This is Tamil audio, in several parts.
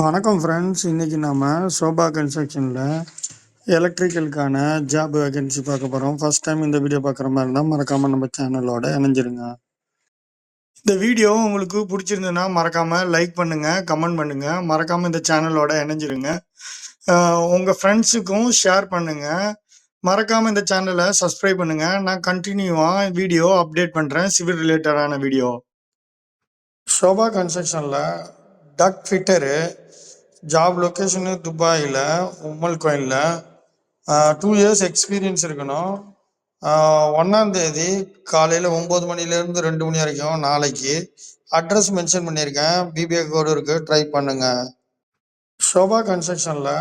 வணக்கம் ஃப்ரெண்ட்ஸ் இன்றைக்கி நம்ம சோபா கன்ஸ்ட்ரக்ஷனில் எலக்ட்ரிக்கலுக்கான ஜாப் வேகன்சி பார்க்க போகிறோம் ஃபர்ஸ்ட் டைம் இந்த வீடியோ பார்க்குற மாதிரி இருந்தால் மறக்காமல் நம்ம சேனலோட இணைஞ்சிருங்க. இந்த வீடியோ உங்களுக்கு பிடிச்சிருந்ததுன்னா மறக்காமல் லைக் பண்ணுங்கள் கமெண்ட் பண்ணுங்கள் மறக்காமல் இந்த சேனலோட இணைஞ்சிருங்க. உங்கள் ஃப்ரெண்ட்ஸுக்கும் ஷேர் பண்ணுங்கள் மறக்காமல் இந்த சேனலை சப்ஸ்கிரைப் பண்ணுங்கள் நான் கண்டினியூவாக வீடியோ அப்டேட் பண்ணுறேன் சிவில் ரிலேட்டடான வீடியோ ஷோபா கன்ஸ்ட்ரக்ஷனில் டக் ஃபிட்டரு ஜாப் லொக்கேஷனு துபாயில் உம்மல் கோயிலில் டூ இயர்ஸ் எக்ஸ்பீரியன்ஸ் இருக்கணும். ஒன்றாந்தேதி காலையில் ஒம்பது மணிலேருந்து ரெண்டு மணி வரைக்கும் நாளைக்கு அட்ரஸ் மென்ஷன் பண்ணியிருக்கேன். பிபிஏ கோடு இருக்குது ட்ரை பண்ணுங்கள் ஷோபா கன்ஸ்ட்ரக்ஷனில்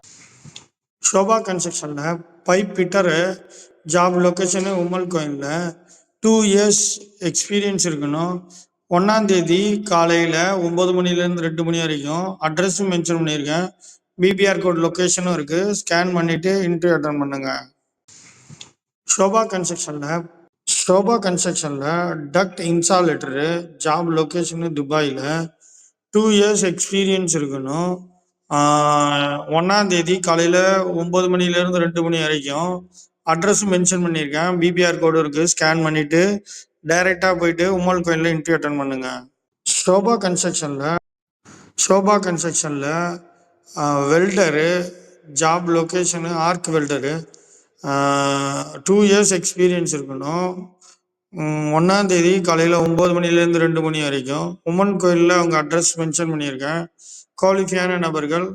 ஷோபா கன்ஸ்ட்ரக்ஷனில் பைப் ஃபிட்டரு ஜாப் லொக்கேஷனு உம்மல் கோயிலில் டூ இயர்ஸ் எக்ஸ்பீரியன்ஸ் இருக்கணும். ஒன்றாந்தேதி காலையில் ஒம்பது மணிலேருந்து ரெண்டு மணி வரைக்கும் அட்ரஸும் மென்ஷன் பண்ணியிருக்கேன். பிபிஆர் கோட் லொக்கேஷனும் இருக்குது ஸ்கேன் பண்ணிவிட்டு இன்டர்வியூ அட்டன் பண்ணுங்கள் ஷோபா கன்ஸ்ட்ரக்ஷனில் ஷோபா கன்ஸ்ட்ரக்ஷனில் டக்ட் இன்சாலேட்டரு ஜாப் லொக்கேஷனு துபாயில் டூ இயர்ஸ் எக்ஸ்பீரியன்ஸ் இருக்கணும். ஒன்றாந்தேதி காலையில் ஒம்பது மணிலேருந்து ரெண்டு மணி வரைக்கும் அட்ரஸும் மென்ஷன் பண்ணியிருக்கேன். பிபிஆர் கோடு இருக்குது ஸ்கேன் பண்ணிவிட்டு டைரெக்டாக போயிட்டு உம்மல் கோயிலில் இன்டர்வியூ அட்டன் பண்ணுங்க. ஷோபா கன்ஸ்ட்ரக்ஷனில் Sobha கன்ஸ்ட்ரக்ஷனில் welder job location arc welder two years experience இருக்கணும். ஒன்றாந்தேதி காலையில் ஒம்பது மணிலேருந்து ரெண்டு மணி வரைக்கும். உமன் கோயிலில் அவங்க அட்ரஸ் மென்ஷன் பண்ணியிருக்கேன். குவாலிஃபையான நபர்கள்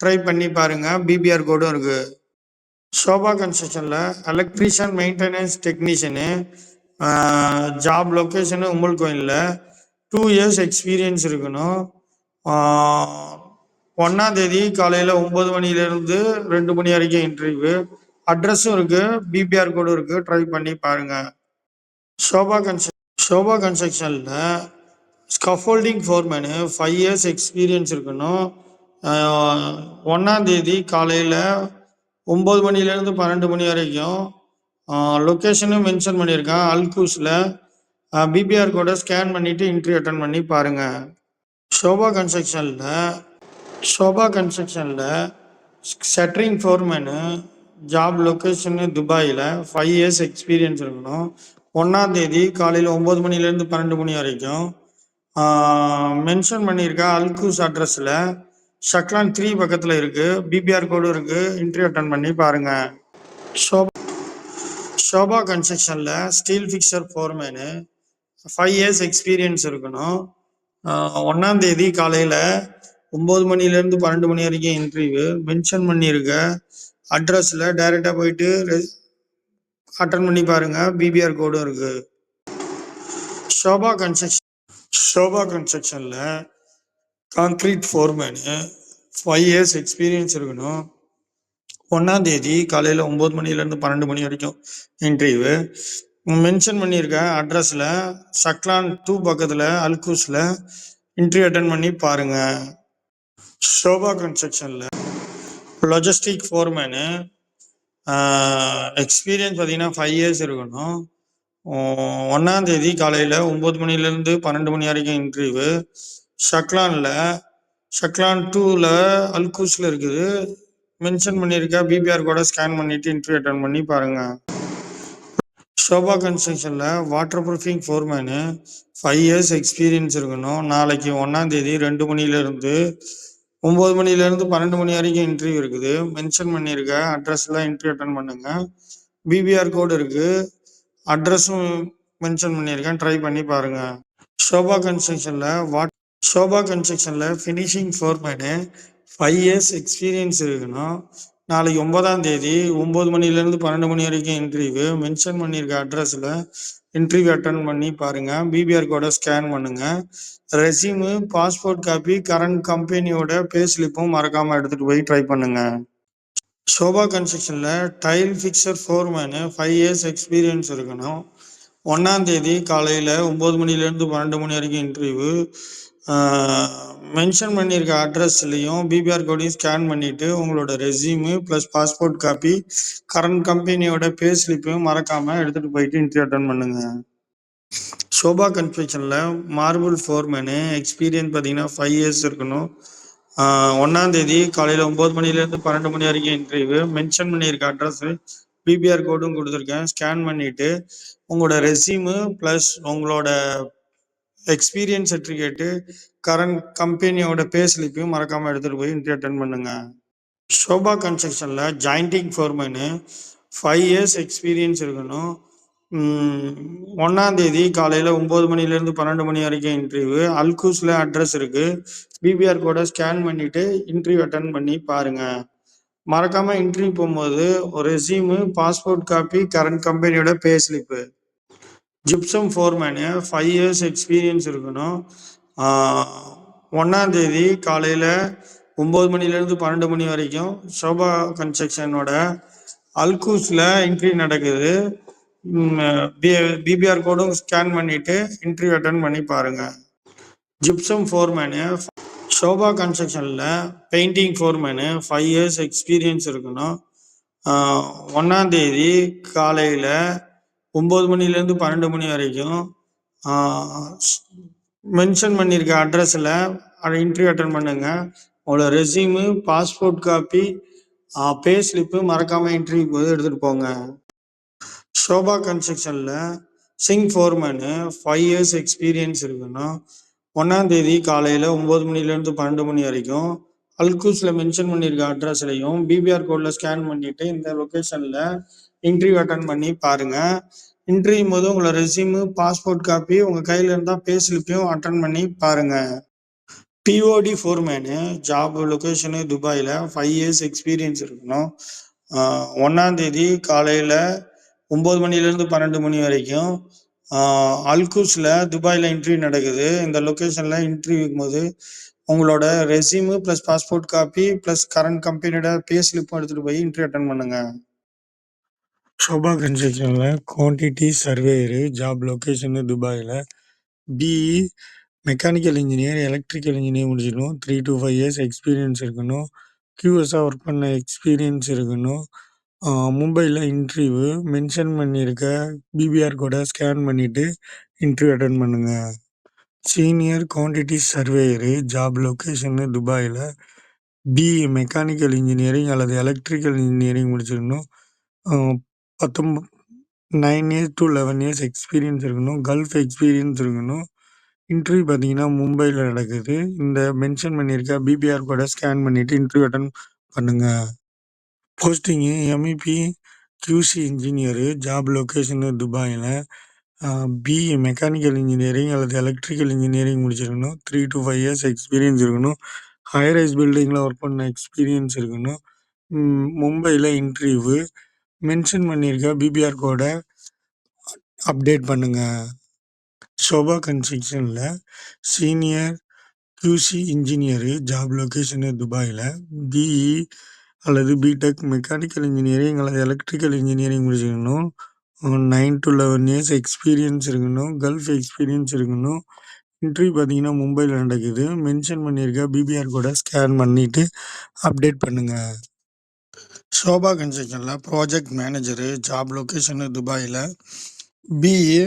ட்ரை பண்ணி பாருங்கள் பிபிஆர் கோடும் இருக்குது Sobha கன்ஸ்ட்ரக்ஷனில் electrician maintenance technician job location உமல் கோயிலில் டூ இயர்ஸ் எக்ஸ்பீரியன்ஸ் இருக்கணும். ஒன்றாந்தேதி காலையில் ஒம்பது மணிலேருந்து ரெண்டு மணி வரைக்கும் இன்டர்வியூ அட்ரஸும் இருக்குது பிபிஆர் கோடும் இருக்குது ட்ரை பண்ணி பாருங்கள் ஷோபா கன்ஸ்ட் Sobha கன்ஸ்ட்ரக்ஷனில் scaffolding foreman five years experience இருக்கணும். ஒன்றாந்தேதி காலையில் ஒம்பது மணிலேருந்து பன்னெண்டு மணி வரைக்கும் லொக்கேஷனும் மென்ஷன் பண்ணியிருக்கேன். அல்கூஸில் பிபிஆர் கோடை ஸ்கேன் பண்ணிவிட்டு இன்ட்ரி அட்டன் பண்ணி பாருங்கள் ஷோபா கன்ஸ்ட்ரக்ஷனில் ஷோபா கன்ஸ்ட்ரக்ஷனில் செட்ரிங் ஃபோர்மேனு ஜாப் லொக்கேஷனு துபாயில் ஃபைவ் இயர்ஸ் எக்ஸ்பீரியன்ஸ் இருக்கணும். ஒன்றாந்தேதி காலையில் ஒம்பது மணிலேருந்து பன்னெண்டு மணி வரைக்கும். மென்ஷன் பண்ணியிருக்கேன் அல்கூஸ் அட்ரஸில் ஷக்லான் த்ரீ பக்கத்தில் இருக்குது பிபிஆர் கோடும் இருக்குது இன்ட்ரி அட்டன் பண்ணி பாருங்கள் Sobha Sobha கன்ஸ்ட்ரக்ஷனில் steel fixer foreman five years experience இருக்கணும். ஒன்றாந்தேதி காலையில் ஒம்பது மணிலேருந்து பன்னெண்டு மணி வரைக்கும் இன்டர்வியூ மென்ஷன் பண்ணியிருக்க அட்ரஸில் டைரெக்டாக போயிட்டு அட்டன் பண்ணி பாருங்கள் பிபிஆர் கோடும் இருக்குது Sobha construction Sobha கன்ஸ்ட்ரக்ஷனில் concrete foreman five years experience இருக்கணும். ஒன்றாந்தேதி காலையில் ஒம்பது மணிலேருந்து பன்னெண்டு மணி வரைக்கும் இன்டர்வியூ மென்ஷன் பண்ணியிருக்கேன் அட்ரஸில் சக்லான் டூ பக்கத்தில் அல்கூஸில் இன்டர்வியூ அட்டன் பண்ணி பாருங்கள் ஷோபா கன்ஸ்ட்ரக்ஷனில் லாஜிஸ்டிக் ஃபோர்மேனு எக்ஸ்பீரியன்ஸ் பார்த்தீங்கன்னா ஃபைவ் இயர்ஸ் இருக்கணும். ஒன்றாந்தேதி காலையில் ஒம்பது மணிலேருந்து பன்னெண்டு மணி வரைக்கும் இன்டர்வியூ ஷக்லானில் ஷக்லான் டூவில் அல்கூஸில் இருக்குது. மென்ஷன் பண்ணியிருக்கேன் பிபிஆர் கூட ஸ்கேன் பண்ணிவிட்டு இன்டர்வியூ அட்டன் பண்ணி பாருங்கள் Sobha கன்ஸ்ட்ரக்ஷனில் water proofing foreman five years experience இருக்கணும். நாளைக்கு ஒன்றாந்தேதி ரெண்டு மணிலேருந்து ஒம்பது மணிலேருந்து பன்னெண்டு மணி வரைக்கும் இன்டர்வியூ இருக்குது. மென்ஷன் பண்ணியிருக்கேன் அட்ரஸ்லாம் இன்டர்வியூ அட்டன் பண்ணுங்கள் பிபிஆர் கோடு இருக்குது அட்ரஸும் மென்ஷன் பண்ணியிருக்கேன் ட்ரை பண்ணி பாருங்கள் ஷோபா கன்ஸ்ட்ரக்ஷனில் what Sobha கன்ஸ்ட்ரக்ஷனில் finishing foreman five years experience இருக்கணும் நாளைக்கு ஒன்பதாம் தேதி ஒம்பது மணிலேருந்து பன்னெண்டு மணி வரைக்கும் இன்டர்வியூ மென்ஷன் பண்ணியிருக்க அட்ரஸில் இன்டர்வியூ அட்டன் பண்ணி பாருங்கள் பிபிஆர் கோடை ஸ்கேன் பண்ணுங்கள் ரெசியூமு பாஸ்போர்ட் காப்பி கரண்ட் கம்பெனியோட பே ஸ்லிப்பும் மறக்காமல் எடுத்துகிட்டு போய் ட்ரை பண்ணுங்கள் Sobha கன்ஸ்ட்ரக்ஷனில் tile fixer foreman five years experience இருக்கணும். ஒன்றாந்தேதி காலையில் ஒம்பது மணிலேருந்து பன்னெண்டு மணி வரைக்கும் இன்டர்வியூ மென்ஷன் பண்ணியிருக்க அட்ரஸ்லையும் பிபிஆர் கோடையும் ஸ்கேன் பண்ணிவிட்டு உங்களோட resume plus passport copy current கம்பெனியோட பே ஸ்லிப்பையும் மறக்காமல் எடுத்துகிட்டு போயிட்டு இன்டர்வியூ அட்டன் பண்ணுங்கள் ஷோபா கன்ஸ்ட்ரக்ஷனில் மார்பிள் ஃபோர்மேனு எக்ஸ்பீரியன்ஸ் பார்த்தீங்கன்னா ஃபைவ் இயர்ஸ் இருக்கணும். ஒன்றாந்தேதி காலையில் ஒம்பது மணிலேருந்து பன்னெண்டு மணி வரைக்கும் இன்டர்வியூ மென்ஷன் பண்ணியிருக்க அட்ரஸு பிபிஆர் கோடும் கொடுத்துருக்கேன். ஸ்கேன் பண்ணிவிட்டு உங்களோட ரெஸ்யூமு ப்ளஸ் உங்களோட எக்ஸ்பீரியன்ஸ் சர்டிஃபிகேட்டு கரண்ட் கம்பெனியோட பே ஸ்லிப்பையும் மறக்காமல் எடுத்துகிட்டு போய் இன்டர்வியூ அட்டன் பண்ணுங்கள் Sobha கன்ஸ்ட்ரக்ஷனில் jointing foreman five years experience இருக்கணும். ஒன்றாந்தேதி காலையில் ஒம்பது மணிலேருந்து பன்னெண்டு மணி வரைக்கும் இன்டர்வியூ அல்கூஸில் அட்ரஸ் இருக்குது பிபிஆர் கோடை ஸ்கேன் பண்ணிவிட்டு இன்டர்வியூ அட்டன் பண்ணி பாருங்கள் மறக்காமல் இன்டர்வியூ போகும்போது ஒரு ரெசியூமு பாஸ்போர்ட் காப்பி கரண்ட் கம்பெனியோட pay slip gypsum foreman five years experience இருக்கணும். ஒன்றாந்தேதி காலையில் ஒம்பது மணிலேருந்து பன்னெண்டு மணி வரைக்கும் சோபா கன்ஸ்ட்ரக்ஷனோட அல்கூஸில் இன்டர்வியூ நடக்குது. பிபிஆர் கோடும் ஸ்கேன் பண்ணிவிட்டு இன்டர்வியூ அட்டன் பண்ணி பாருங்கள் gypsum foreman Sobha கன்ஸ்ட்ரக்ஷனில் painting foreman five years experience இருக்கணும். ஒன்றாந்தேதி காலையில் ஒம்பது மணிலேருந்து பன்னெண்டு மணி வரைக்கும் மென்ஷன் பண்ணியிருக்க அட்ரஸில் இன்டர்வியூ அட்டன் பண்ணுங்கள் உங்களோட resume passport copy pay slip மறக்காமல் இன்டர்வியூ போது எடுத்துகிட்டு போங்க. ஷோபா கன்ஸ்ட்ரக்ஷனில் சிங் ஃபோர்மேனு ஃபைவ் இயர்ஸ் எக்ஸ்பீரியன்ஸ் இருக்கணும். ஒன்றாந்தேதி காலையில் ஒம்பது மணிலேருந்து பன்னெண்டு மணி வரைக்கும் அல்கூஸில் மென்ஷன் பண்ணியிருக்க அட்ரஸ்லையும் பிபிஆர் கோடில் ஸ்கேன் பண்ணிவிட்டு இந்த லொக்கேஷனில் இன்டர்வியூ அட்டன் பண்ணி பாருங்கள் இன்டர்வியூ போது உங்களோட ரெசியூமு பாஸ்போர்ட் காப்பி உங்கள் கையில் இருந்தால் பே ஸ்லிப்பையும் அட்டன் பண்ணி பாருங்கள் பிஓடி ஃபோர்மேனு ஜாப் லொக்கேஷனு துபாயில் ஃபைவ் இயர்ஸ் எக்ஸ்பீரியன்ஸ் இருக்கணும். ஒன்றாந்தேதி காலையில் ஒம்பது மணிலேருந்து பன்னெண்டு மணி வரைக்கும் அல்கூஸில் துபாயில் இன்டர்வியூ நடக்குது. இந்த லொக்கேஷனில் இன்டர்வியூக்கும் போது உங்களோட resume plus passport copy plus current கம்பெனியோட பே ஸ்லிப்பும் எடுத்துகிட்டு போய் இன்டர்வியூ அட்டன் பண்ணுங்கள் ஷோபா கன்ஸ்ட்ரக்ஷனில் குவான்டிட்டி சர்வேயரு ஜாப் லொக்கேஷனு துபாயில் BE mechanical engineer electrical engineer முடிச்சிடணும் three to five years experience இருக்கணும். கியூஎஸ்ஸாக ஒர்க் பண்ண எக்ஸ்பீரியன்ஸ் இருக்கணும். மும்பையில் இன்டர்வியூ மென்ஷன் பண்ணியிருக்க பிபிஆர் கோடை ஸ்கேன் பண்ணிவிட்டு இன்டர்வியூ அட்டன் பண்ணுங்கள் senior quantity surveyor job location துபாயில் பிஇ மெக்கானிக்கல் இன்ஜினியரிங் அல்லது எலக்ட்ரிக்கல் இன்ஜினியரிங் முடிச்சிருக்கணும். பத்தொம்பது nine years to eleven years experience இருக்கணும். கல்ஃப் எக்ஸ்பீரியன்ஸ் இருக்கணும். இன்டர்வியூ பார்த்தீங்கன்னா மும்பையில் நடக்குது. இந்த மென்ஷன் பண்ணியிருக்க பிபிஆர் கோடை ஸ்கேன் பண்ணிவிட்டு இன்டர்வியூ அட்டன் பண்ணுங்கள் posting MEP QC engineer job location துபாயில். பிஇ மெக்கானிக்கல் இன்ஜினியரிங் அல்லது எலக்ட்ரிக்கல் இன்ஜினியரிங் முடிச்சிருக்கணும். Three to five years experience இருக்கணும். ஹைரைஸ் பில்டிங்கில் ஒர்க் பண்ண எக்ஸ்பீரியன்ஸ் இருக்கணும். மும்பையில் இன்டர்வியூவு மென்ஷன் பண்ணியிருக்க பிபிஆர் கோடை அப்டேட் பண்ணுங்கள் Sobha கன்ஸ்ட்ரக்ஷனில் senior QC engineer job location துபாயில் பிஇ அல்லது பிடெக் மெக்கானிக்கல் இன்ஜினியரிங் அல்லது எலக்ட்ரிக்கல் இன்ஜினியரிங் முடிச்சிருக்கணும். Nine to eleven years experience இருக்கணும். கல்ஃப் எக்ஸ்பீரியன்ஸ் இருக்கணும். இன்டர்வியூ பார்த்தீங்கன்னா மும்பையில் நடக்குது. மென்ஷன் பண்ணியிருக்க பிபிஆர் கூட ஸ்கேன் பண்ணிவிட்டு அப்டேட் பண்ணுங்கள் ஷோபா கன்ஸ்ட்ரக்ஷனில் ப்ராஜெக்ட் மேனேஜரு ஜாப் லொக்கேஷனு துபாயில். பிஇ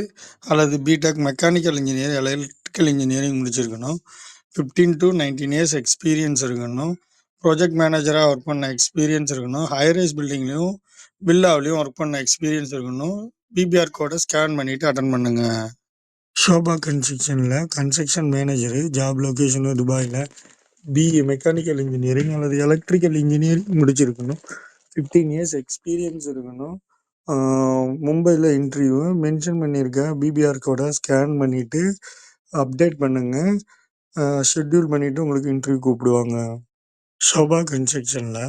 அல்லது BTech mechanical engineer electrical engineering முடிச்சிருக்கணும். Fifteen to nineteen years experience இருக்கணும். ப்ராஜெக்ட் மேனேஜராக ஒர்க் பண்ண எக்ஸ்பீரியன்ஸ் இருக்கணும். ஹைரேஸ் பில்டிங்லேயும் வில்லாவிலையும் ஒர்க் பண்ண எக்ஸ்பீரியன்ஸ் இருக்கணும். பிபிஆர் கோடை ஸ்கேன் பண்ணிவிட்டு அட்டன் பண்ணுங்கள் ஷோபா கன்ஸ்ட்ரக்ஷனில் கன்ஸ்ட்ரக்ஷன் மேனேஜரு ஜாப் லொக்கேஷனு துபாயில். பிஇ மெக்கானிக்கல் இன்ஜினியரிங் அல்லது எலக்ட்ரிக்கல் இன்ஜினியரிங் முடிச்சிருக்கணும். ஃபிஃப்டீன் இயர்ஸ் எக்ஸ்பீரியன்ஸ் இருக்கணும். மும்பையில் இன்டர்வியூ மென்ஷன் பண்ணியிருக்கேன். பிபிஆர் கோடை ஸ்கேன் பண்ணிவிட்டு அப்டேட் பண்ணுங்கள் ஷெட்யூல் பண்ணிவிட்டு உங்களுக்கு இன்டர்வியூ கூப்பிடுவாங்க. ஷோபா கன்ஸ்ட்ரக்ஷனில்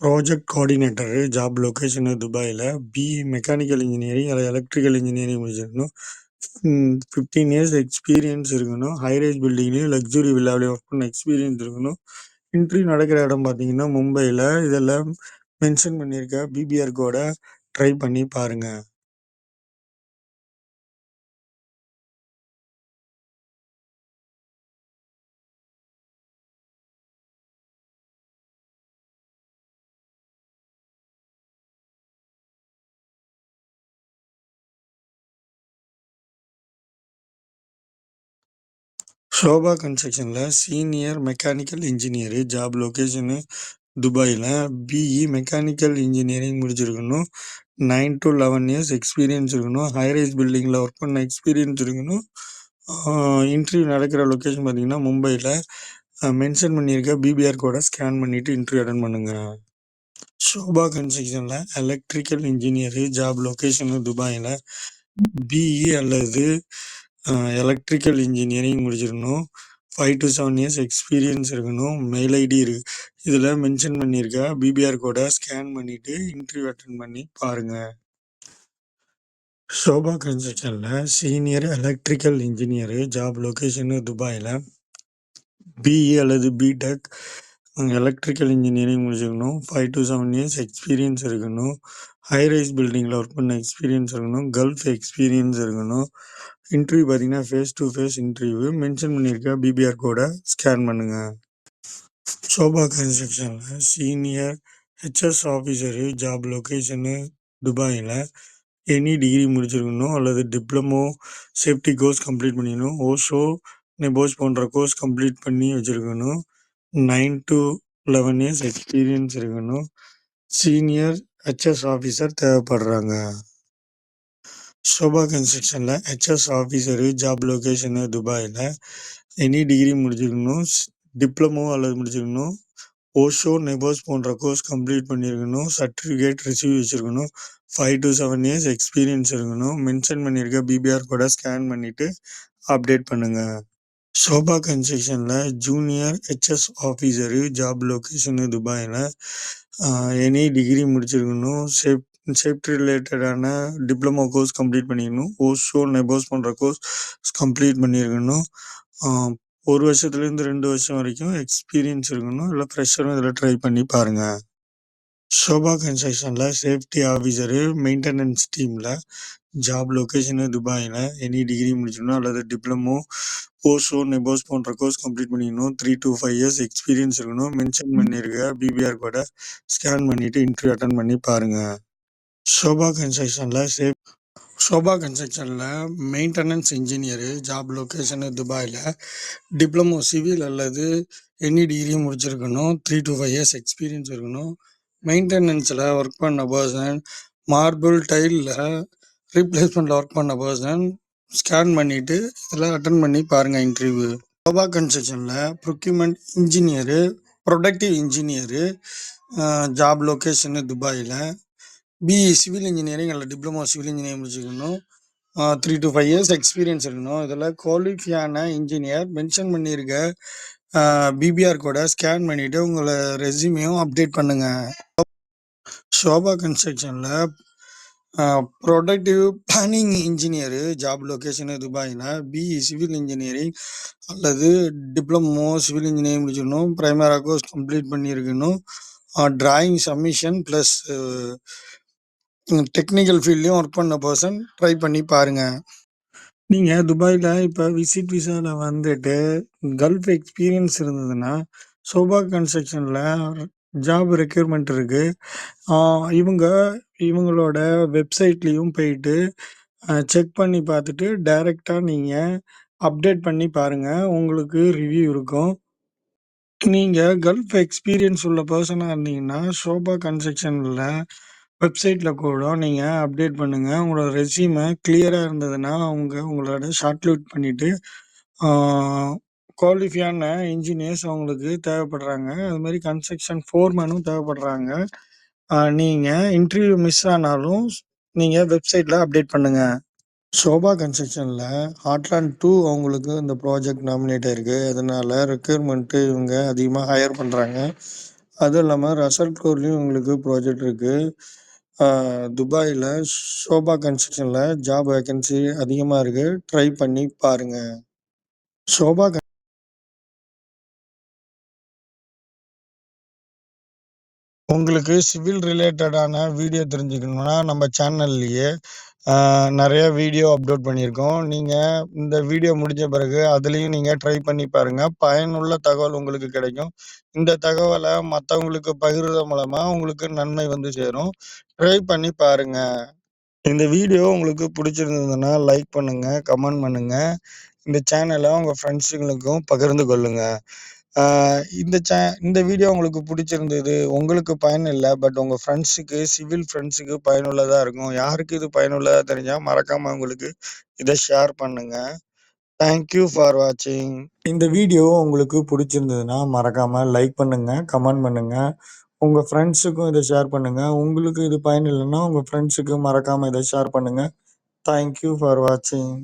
ப்ராஜெக்ட் கோஆர்டினேட்டரு ஜாப் லொக்கேஷனு துபாயில் பிஇ மெக்கானிக்கல் இன்ஜினியரிங் அல்லது எலக்ட்ரிக்கல் இன்ஜினியரிங் முடிச்சிருக்கணும். ஃபிஃப்டீன் இயர்ஸ் எக்ஸ்பீரியன்ஸ் இருக்கணும். ஹைரேஜ் பில்டிங்லேயும் லக்ஸுரி வில்லாவிலையும் ஒர்க் பண்ண எக்ஸ்பீரியன்ஸ் இருக்கணும். இன்ட்ரி நடக்கிற இடம் பார்த்தீங்கன்னா மும்பையில் இதெல்லாம் மென்ஷன் பண்ணியிருக்க பிபிஆர் கோடை ட்ரை பண்ணி பாருங்க. Sobha கன்ஸ்ட்ரக்ஷனில் senior mechanical engineer job location துபாயில பிஇ மெக்கானிக்கல் இன்ஜினியரிங் முடிச்சிருக்கணும். Nine to eleven years experience இருக்கணும். ஹைரைஸ் பில்டிங்கில் ஒர்க் பண்ண எக்ஸ்பீரியன்ஸ் இருக்கணும். இன்டர்வியூ நடக்கிற லொக்கேஷன் பார்த்தீங்கன்னா மும்பையில் மென்ஷன் பண்ணியிருக்க பிபிஆர் கோடை ஸ்கேன் பண்ணிவிட்டு இன்டர்வியூ அட்டன் பண்ணுங்க. ஷோபா கன்ஸ்ட்ரக்ஷனில் எலக்ட்ரிக்கல் இன்ஜினியர் ஜாப் லொகேஷனு துபாயில். பிஇ அல்லது எலக்ட்ரிக்கல் இன்ஜினியரிங் முடிச்சிருக்கணும். Five to seven years experience இருக்கணும். மெயில் ஐடி இருக்கு இதில் மென்ஷன் பண்ணியிருக்க பிபிஆர் கோடை ஸ்கேன் பண்ணிவிட்டு இன்டர்வியூ அட்டன் பண்ணி பாருங்கள் Sobha கன்ஸ்ட்ரக்ஷனில் senior electrical engineer job location துபாயில். பிஇ அல்லது BTech electrical engineering முடிச்சுக்கணும் five to seven years experience இருக்கணும். ஹை ரைஸ் பில்டிங்கில் ஒர்க் பண்ண எக்ஸ்பீரியன்ஸ் இருக்கணும். கல்ஃப் எக்ஸ்பீரியன்ஸ் இருக்கணும். இன்டர்வியூ பார்த்தீங்கன்னா face to face interview mention பண்ணியிருக்க பிபிஆர் கோடை. ஸ்கேன் பண்ணுங்கள் Sobha கன்ஸ்ட்ரக்ஷனில் senior HS officer job location துபாயில் எனி டிகிரி முடிச்சிருக்கணும் அல்லது டிப்ளமோ சேஃப்டி கோர்ஸ் கம்ப்ளீட் பண்ணிக்கணும். ஓஷோ நெபோஸ் போன்ற கோர்ஸ் கம்ப்ளீட் பண்ணி வச்சுருக்கணும். Nine to eleven years experience இருக்கணும். சீனியர் ஹெச்எஸ் ஆஃபீஸர் தேவைப்படுறாங்க. ஷோபா கன்ஸ்ட்ரக்ஷனில் ஹெச்எஸ் ஆஃபீஸரு ஜாப் லொக்கேஷனு துபாயில் எனி டிகிரி முடிச்சிருக்கணும் டிப்ளமோ அல்லது முடிச்சிருக்கணும் ஓஷோ நெபோஸ் போன்ற கோர்ஸ் கம்ப்ளீட் பண்ணியிருக்கணும் சர்டிஃபிகேட் ரிசீவ் வச்சுருக்கணும் five to seven years experience இருக்கணும் மென்ஷன் பண்ணியிருக்க பிபிஆர் கூட ஸ்கேன் பண்ணிவிட்டு அப்டேட் பண்ணுங்கள் Sobha கன்ஸ்ட்ரக்ஷனில் junior HS officer job location துபாயில் எனி டிகிரி முடிச்சிருக்கணும் சேஃப் சேஃப்டி ரிலேட்டடான டிப்ளமோ கோர்ஸ் கம்ப்ளீட் பண்ணிக்கணும். ஓஷோ நெபோஸ் போன்ற கோர்ஸ் கம்ப்ளீட் பண்ணியிருக்கணும். ஒரு வருஷத்துலேருந்து ரெண்டு வருஷம் வரைக்கும் எக்ஸ்பீரியன்ஸ் இருக்கணும். இல்லை ஃப்ரெஷரும் இதில் ட்ரை பண்ணி பாருங்கள் ஷோபா கன்ஸ்ட்ரக்ஷனில் சேஃப்டி ஆஃபீஸரு மெயின்டெனன்ஸ் டீமில் ஜாப் லொக்கேஷனு துபாயில் எனி டிகிரி முடிச்சிடணும். அல்லது டிப்ளமோ போஸ்டோ நெபோஸ் போன்ற கோர்ஸ் கம்ப்ளீட் பண்ணிக்கணும். Three to five years experience இருக்கணும். மென்ஷன் பண்ணியிருக்க பிபிஆர் கூட ஸ்கேன் பண்ணிவிட்டு இன்டர்வியூ அட்டன் பண்ணி பாருங்கள் ஷோபா கன்ஸ்ட்ரக்ஷனில் சேஃப் ஷோபா கன்ஸ்ட்ரக்ஷனில் மெயின்டெனன்ஸ் இன்ஜினியரு ஜாப் லொக்கேஷனு துபாயில் டிப்ளமோ சிவில் அல்லது எனி டிகிரி முடிச்சிருக்கணும். Three to five years experience இருக்கணும். மெயின்டெனன்ஸில் ஒர்க் பண்ண பர்சன் மார்பிள் டைலில் ரீப்ளேஸ்மெண்ட்டில் ஒர்க் பண்ண பர்சன் ஸ்கேன் பண்ணிவிட்டு இதில் அட்டன் பண்ணி பாருங்கள் interview Sobha கன்ஸ்ட்ரக்ஷனில் procurement engineer productive engineer job location துபாயில் பிஇ சிவில் இன்ஜினியரிங் அல்ல diploma civil engineering முடிச்சுக்கணும் three to five years experience இருக்கணும். இதில் குவாலிஃபியான இன்ஜினியர் மென்ஷன் பண்ணியிருக்க பிபிஆர் கூட ஸ்கேன் பண்ணிவிட்டு உங்களை ரெஸ்யூமையும் அப்டேட் பண்ணுங்கள் Sobha கன்ஸ்ட்ரக்ஷனில் productive planning engineer job location துபாயில் பிஇ சிவில் இன்ஜினியரிங் அல்லது டிப்ளமோ சிவில் இன்ஜினியரிங் முடிச்சிடணும் ப்ரைமரா கோர்ஸ் கம்ப்ளீட் பண்ணியிருக்கணும். ட்ராயிங் சப்மிஷன் ப்ளஸ் டெக்னிக்கல் ஃபீல்ட்லேயும் ஒர்க் பண்ண பர்சன் ட்ரை பண்ணி பாருங்கள் நீங்கள் துபாயில் இப்போ விசிட் விசாவில் வந்துட்டு கல்ஃப் எக்ஸ்பீரியன்ஸ் இருந்ததுன்னா சோபா கன்ஸ்ட்ரக்ஷனில் ஜாப் ரெக்யூர்மெண்ட் இருக்குது இவங்க இவங்களோட வெப்சைட்லேயும் போயிட்டு செக் பண்ணி பார்த்துட்டு டைரெக்டாக நீங்கள் அப்டேட் பண்ணி பாருங்கள் உங்களுக்கு ரிவ்யூ இருக்கும். நீங்கள் கல்ஃப் எக்ஸ்பீரியன்ஸ் உள்ள பர்சனாக இருந்தீங்கன்னா ஷோபா கன்ஸ்ட்ரக்ஷனில் வெப்சைட்டில் கூட நீங்கள் அப்டேட் பண்ணுங்கள் உங்களோட ரெஸ்யூமை கிளியராக இருந்ததுன்னா அவங்க உங்களோட ஷார்ட்லிட் பண்ணிவிட்டு குவாலிஃபியான இன்ஜினியர்ஸ் அவங்களுக்கு தேவைப்படுறாங்க. அது மாதிரி கன்ஸ்ட்ரக்ஷன் ஃபோர்மேனும் தேவைப்படுறாங்க. நீங்கள் இன்டர்வியூ மிஸ் ஆனாலும் நீங்கள் வெப்சைட்டில் அப்டேட் பண்ணுங்கள் ஷோபா கன்ஸ்ட்ரக்ஷனில் ஹாட்லாண்ட் டூ அவங்களுக்கு இந்த ப்ராஜெக்ட் நாமினேட் ஆயிருக்கு. அதனால ரெக்யூர்மெண்ட்டு இவங்க அதிகமாக ஹையர் பண்ணுறாங்க அதுவும் இல்லாமல் ரசல் கோர்லேயும் இவங்களுக்கு ப்ராஜெக்ட் இருக்குது துபாயில் ஷோபா கன்ஸ்ட்ரக்ஷனில் ஜாப் வேக்கன்சி அதிகமாக இருக்குது ட்ரை பண்ணி பாருங்கள் ஷோபா உங்களுக்கு சிவில் ரிலேட்டடான வீடியோ தெரிஞ்சுக்கணுன்னா நம்ம சேனல்லையே நிறைய வீடியோ அப்லோட் பண்ணியிருக்கோம். நீங்கள் இந்த வீடியோ முடிஞ்ச பிறகு அதுலேயும் நீங்கள் ட்ரை பண்ணி பாருங்கள் பயனுள்ள தகவல் உங்களுக்கு கிடைக்கும். இந்த தகவலை மற்றவங்களுக்கு பகிர்றது மூலமாக உங்களுக்கு நன்மை வந்து சேரும். ட்ரை பண்ணி பாருங்கள் இந்த வீடியோ உங்களுக்கு பிடிச்சிருந்ததுன்னா லைக் பண்ணுங்கள் கமெண்ட் பண்ணுங்கள் இந்த சேனலை உங்கள் ஃப்ரெண்ட்ஸுங்களுக்கும் பகிர்ந்து கொள்ளுங்கள் இந்த சே இந்த வீடியோ உங்களுக்கு பிடிச்சிருந்தது உங்களுக்கு பயன் இல்லை பட் உங்கள் ஃப்ரெண்ட்ஸுக்கு சிவில் ஃப்ரெண்ட்ஸுக்கு பயனுள்ளதாக இருக்கும். யாருக்கு இது பயனுள்ளதாக தெரிஞ்சால் மறக்காமல் உங்களுக்கு இதை ஷேர் பண்ணுங்கள் தேங்க்யூ ஃபார் வாட்சிங் இந்த வீடியோ உங்களுக்கு பிடிச்சிருந்ததுன்னா மறக்காமல் லைக் பண்ணுங்கள் கமெண்ட் பண்ணுங்கள் உங்கள் ஃப்ரெண்ட்ஸுக்கும் இதை ஷேர் பண்ணுங்கள் உங்களுக்கு இது பயன் இல்லைன்னா உங்கள் ஃப்ரெண்ட்ஸுக்கு மறக்காமல் இதை ஷேர் பண்ணுங்கள் தேங்க்யூ ஃபார் வாட்சிங்